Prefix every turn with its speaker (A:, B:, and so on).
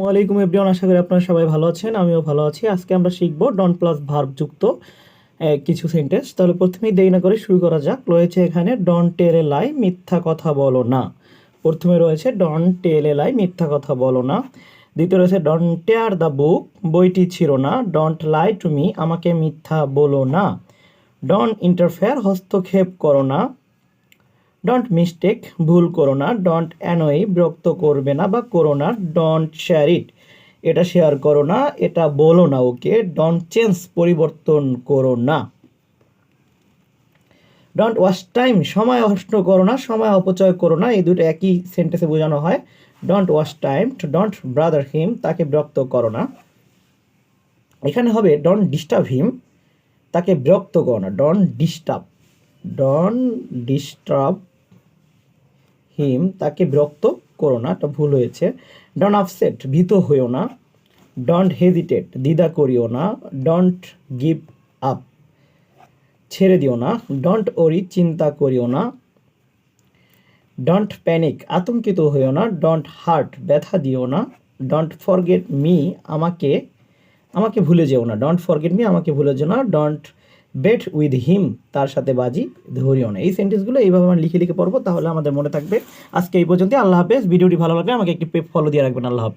A: ওয়ালাইকুম এভরিওয়ান, আশা করি আপনারা সবাই ভালো আছেন, আমিও ভালো আছি। আজকে আমরা শিখব ডন প্লাস ভার্ব যুক্ত কিছু সেন্টেন্স তাহলে প্রথমেই দেরি না করে শুরু করা যাক। রয়েছে এখানে ডন টেলে লাই মিথ্যা কথা বলো না। প্রথমে রয়েছে ডন টেলে লাই মিথ্যা কথা বলো না। দ্বিতীয় রয়েছে ডন টেয়ার দ্য বুক বইটি ছিল না। ডন্ট লাই টু মি আমাকে মিথ্যা বলো না। ডন ইন্টারফেয়ার হস্তক্ষেপ করো না। ডন্ট মিস্টেক ভুল করো না। ডন্ট অ্যানয় বিরক্ত করবে না বা করো না। ডন্ট শেয়ার ইট এটা শেয়ার করো না, এটা বলো না ওকে। ডন্ট চেঞ্জ পরিবর্তন করো না। ডন্ট ওয়াস্ট টাইম সময় নষ্ট করো না, সময় অপচয় করো না। এই দুটো একই সেন্টেন্সে বোঝানো হয়। Don't waste time don't brother him তাকে বিরক্ত করো না। এখানে হবে ডন ডিস্টার্ব হিম তাকে বিরক্ত করো না। ডন ডিস্টার্ব ডন ডিস্টার্ব হিম তাকে বিরক্ত করো না, এটা ভুল হয়েছে। ডন আপসেট ভীত হইও না। ডন্ট হেজিটেট দ্বিধা করিও না। ডন্ট গিভ আপ ছেড়ে দিও না। ডন্ট ওরি চিন্তা করিও না। ডন্ট প্যানিক আতঙ্কিত হইও না। ডন্ট হার্ট ব্যথা দিও না। ডন্ট ফরগেট মি আমাকে আমাকে ভুলে যেও না। ডন্ট ফরগেট মি আমাকে ভুলে যেও না। ডন্ট বেট উইথ হিম তার সাথে বাজি ধরিও না। এই সেন্টেন্সগুলো এইভাবে আমরা লিখে লিখে পড়ব, তাহলে আমাদের মনে থাকবে। আজকে এই পর্যন্ত আল্লাহ হাফেজ। ভিডিওটি ভালো লাগলে আমাকে একটি ফলো দিয়ে রাখবেন, আল্লাহ হাফেজ।